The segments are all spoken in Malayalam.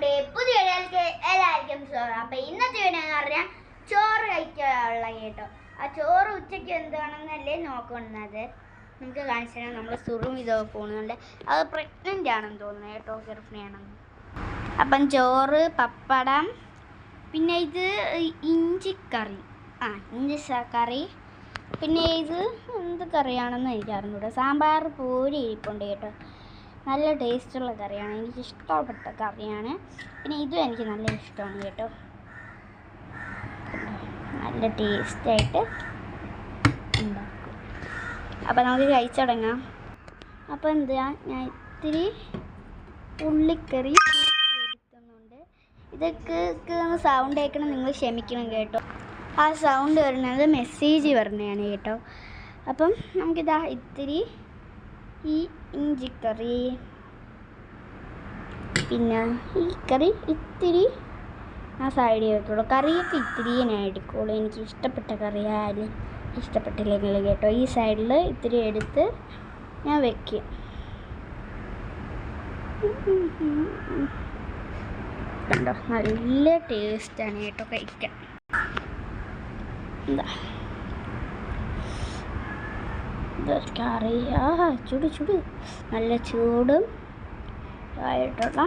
നമ്മുടെ പുതിയ വീഡിയോയിലേക്ക് എല്ലാവർക്കും ചോറ്? അപ്പൊ ഇന്നത്തെ വീഡിയോ എന്ന് പറഞ്ഞാൽ ചോറ് കഴിക്കാനുള്ള കേട്ടോ. ആ ചോറ് ഉച്ചയ്ക്ക് എന്താണെന്നല്ലേ നോക്കുന്നത്? നമുക്ക് കാണിച്ചു തരാം. നമ്മൾ സുറും ഇതൊക്കെ പോകുന്നുണ്ട് അത് പ്രഗ്നന്റ് ആണെന്ന് തോന്നുന്നു കേട്ടോ ഗർഭിണിയാണെന്ന്. അപ്പം ചോറ് പപ്പടം പിന്നെ ഇത് ഇഞ്ചിക്കറി. ആ ഇഞ്ചി കറി പിന്നെ ഇത് എന്ത് കറിയാണെന്ന് എനിക്ക് അറിഞ്ഞൂടാ സാമ്പാർ പൂരി ഇരിപ്പുണ്ട് കേട്ടോ. നല്ല ടേസ്റ്റുള്ള കറിയാണ്. എനിക്ക് ഇഷ്ടപ്പെട്ട കറിയാണ്. പിന്നെ ഇതും എനിക്ക് നല്ല ഇഷ്ടമാണ് കേട്ടോ. നല്ല ടേസ്റ്റായിട്ട് ഉണ്ടാക്കും. അപ്പോൾ നമുക്ക് കഴിച്ചടങ്ങാം. അപ്പോൾ എന്താ ഞാൻ ഇത്തിരി ഉള്ളിക്കറി എടുക്കുന്നുണ്ട്. ഇതൊക്കെ സൗണ്ട് കേൾക്കണം നിങ്ങൾ ക്ഷമിക്കണം കേട്ടോ. ആ സൗണ്ട് വരുന്നത് മെസ്സേജ് വരുന്നതാണ് കേട്ടോ. അപ്പം നമുക്കിതാ ഇത്തിരി ഈ ഇഞ്ചിക്കറി പിന്നെ ഈ കറി ഇത്തിരി ആ സൈഡിൽ വെക്കുള്ളൂ കറിയൊക്കെ ഇത്തിരി ഞാൻ എടുക്കുള്ളൂ. എനിക്ക് ഇഷ്ടപ്പെട്ട കറിയായാലും ഇഷ്ടപ്പെട്ടില്ലെങ്കിൽ കേട്ടോ. ഈ സൈഡിൽ ഇത്തിരി എടുത്ത് ഞാൻ വെക്കും. കണ്ടോ? നല്ല ടേസ്റ്റാണ് കേട്ടോ കഴിക്കാൻ. എന്താ? കറി ആ ചൂട് ചൂട്. നല്ല ചൂടും ആയിട്ടുള്ള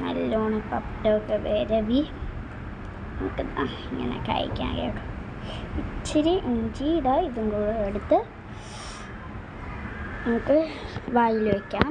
നല്ലോണം പപ്പടമൊക്കെ വിരവി. നമുക്ക് ഇങ്ങനെ കഴിക്കാൻ കേട്ടോ. ഇച്ചിരി ഇഞ്ചി ഇടാ ഇതും കൂടെ എടുത്ത് നമുക്ക് വായിൽ വയ്ക്കാം